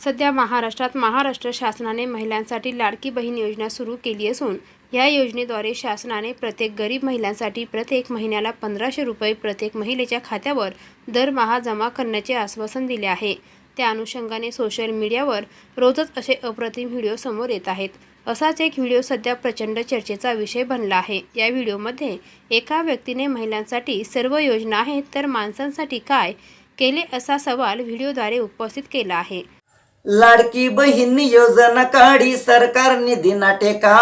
सध्या महाराष्ट्रात महाराष्ट्र शासनाने महिलांसाठी लाडकी बहीण योजना सुरू केली असून या योजनेद्वारे शासनाने प्रत्येक गरीब महिलांसाठी प्रत्येक महिन्याला पंधराशे रुपये प्रत्येक महिलेच्या खात्यावर दरमहा जमा करण्याचे आश्वासन दिले आहे. त्या अनुषंगाने सोशल मीडियावर रोजच असे अप्रतिम व्हिडिओ समोर येत आहेत. असाच एक व्हिडिओ सध्या प्रचंड चर्चेचा विषय बनला आहे. या व्हिडिओमध्ये एका व्यक्तीने महिलांसाठी सर्व योजना आहेत तर माणसांसाठी काय केले असा सवाल व्हिडिओद्वारे उपस्थित केला आहे. लाडकी बहीण योजना काढी सरकार निधी टेका.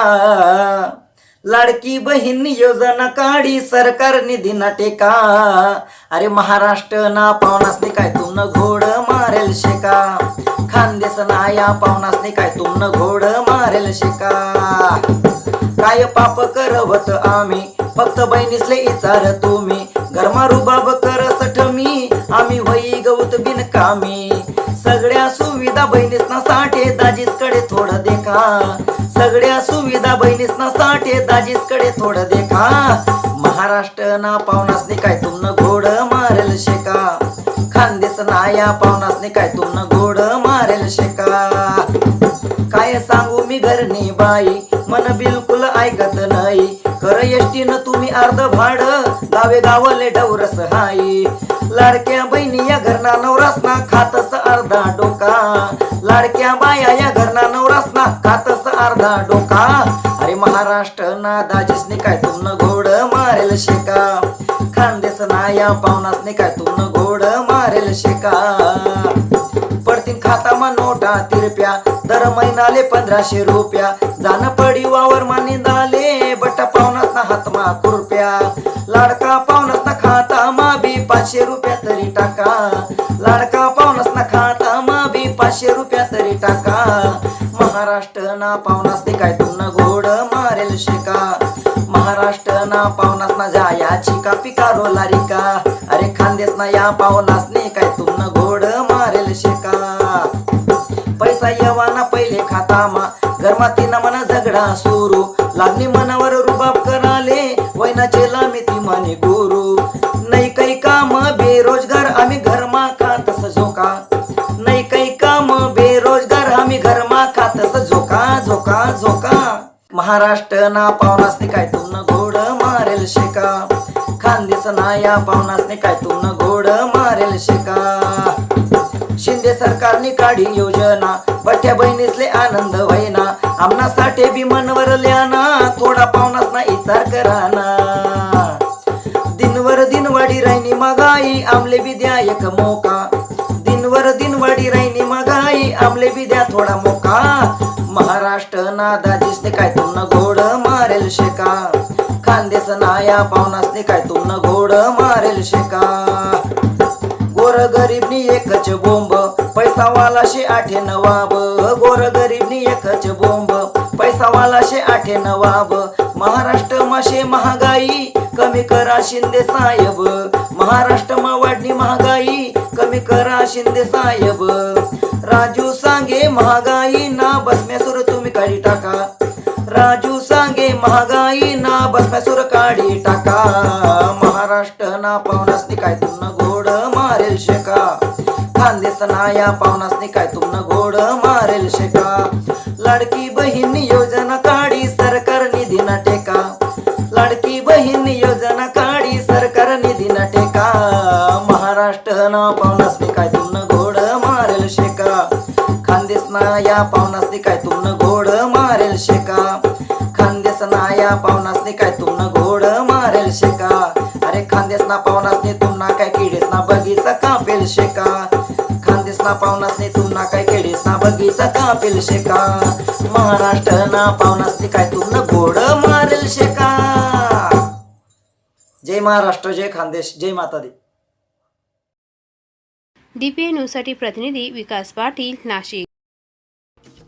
लाडकी बहीण योजना काढी सरकार निधी टेका. अरे महाराष्ट्र ना पावनासने काय तुमनं घोड मारेल शेका. खानदेश ना या पावनासने काय तुमनं घोड मारेल शेका. काय पाप करवत आम्ही फक्त बहिणीसले इचार तुम्ही. गरमा रुबाब कर सठ मी आम्ही होई गवत बिनकामी सगळ्या सुविधा बहिणीसना साठे दाजीसकडे थोडं देखा. सगळ्या सुविधा बहिणीसना साठे दाजीसकडे थोडं देखा. महाराष्ट्र ना पावनासने काय तुमनं घोड मारेल शेका. खानदेश ना या पावनासने काय तुमनं घोड मारेल शेका. काय सांगू मी घरनी बाई मन बिलकुल ऐकत नाही. कर एसटीनं तुम्ही अर्ध भाड गावे गावले डवरस हाई. लाडक्या बहिणी या घरना नवरासना खातस अर्धा डोका. लाडक्या बाया या घरना नवरासना खातस अर्धा डोका. अरे महाराष्ट्र ना दाजीसने काय तुमनं घोड मारेल शेका. खानदेस ना या पावनासने काय तुमनं घोड मारेल शेका. पडतीन खातामा नोटा तिरप्या दर महिनाले पंधराशे रुपया. जाण पडी वावर माने दाले बटा पावनात ना हातमा कुरप्या लाडका पावनात ना खाता मा बी पाचशे रुपया तरी टाका. लाडका पाचशे रुपया तरी टाका. महाराष्ट्र ना पावनास ते काय तुमनं गोड मारेल शेका. महाराष्ट्र ना पावनास ना जायाची का पिकारो लारिका अरे खानदेस ना या पावनास ने काय तुमनं घोड मारेल शेका. पैसा येवाना पहिले खातामा गरमाती ना मना झगडा सुरू. लागणी मनावर रुबाब कराले वैनाचे लामिती म्हणे गुरु. नाही काही काम बेरोजगार झोका. झोका महाराष्ट्र ना पावनासने काय तुमनं घोड मारेल शेका. खानदेश ना या पावनासने काय तुमनं घोड मारेल शेका. शिंदे सरकारने काढी योजना बठ्या बहिणीसले आनंद व्हायना. आमनासाठी बी मनवर ल्याना थोडा पावनास ना इचार कराना. दिनवर दिन वाढी राहिनी मगाई आमले बी द्या एक मोका. दिनवर दिन वाढी राहिनी मगाई आमले बी द्या थोडा मोका. महाराष्ट्र ना काय तुमनं घोड मारेल शेका. खानदेश ना या पावनासने काय तुमनं घोड मारेल शेका. गोर गरीबनी एकच बोंब पैसा वाला आठे नवाब गोर गरीबनी एकच बोंब पैसा आठे नवाब महाराष्ट्र माशे महागाई कमी करा शिंदे साहेब. महाराष्ट्र मा वाढणी महागाई कमी करा शिंदे साहेब. राजू सांगे महागाई ना बसम्या सुरत काढी टाका. राजू सांगे महागाई ना बसम्यासुर काढी टाका. महाराष्ट्र ना पावनासनी काय तुमनं घोड मारेल शेका. खानदेस ना या पावनासनी काय तुमनं घोड मारेल शेका. लाडकी बहीण योजना काढी सरकार निधी ना टेका. लाडकी बहीण योजना काढी सरकार निधी ना टेका. महाराष्ट्र ना पावनासनी काय तुमनं घोड मारेल शेका. खानदेश या पावनासनी काय तुमनं घोड मारेल शेका? खानदेश ना या पावनासनी काय तुमनं घोड मारेल शेका? अरे खानदेश ना तुमना काय किडेसना बगीचा कापेल शेका? खानदेसना ना पावनासनी तुमना काय किडेसना बगीचा कापेल शेका? महाराष्ट्र ना पावनासनी काय तुमनं घोड मारेल शेका? जय महाराष्ट्र जय खानदेश जय माता दी. डीपीए न्यूजसाठी प्रतिनिधी विकास पाटील नाशिक.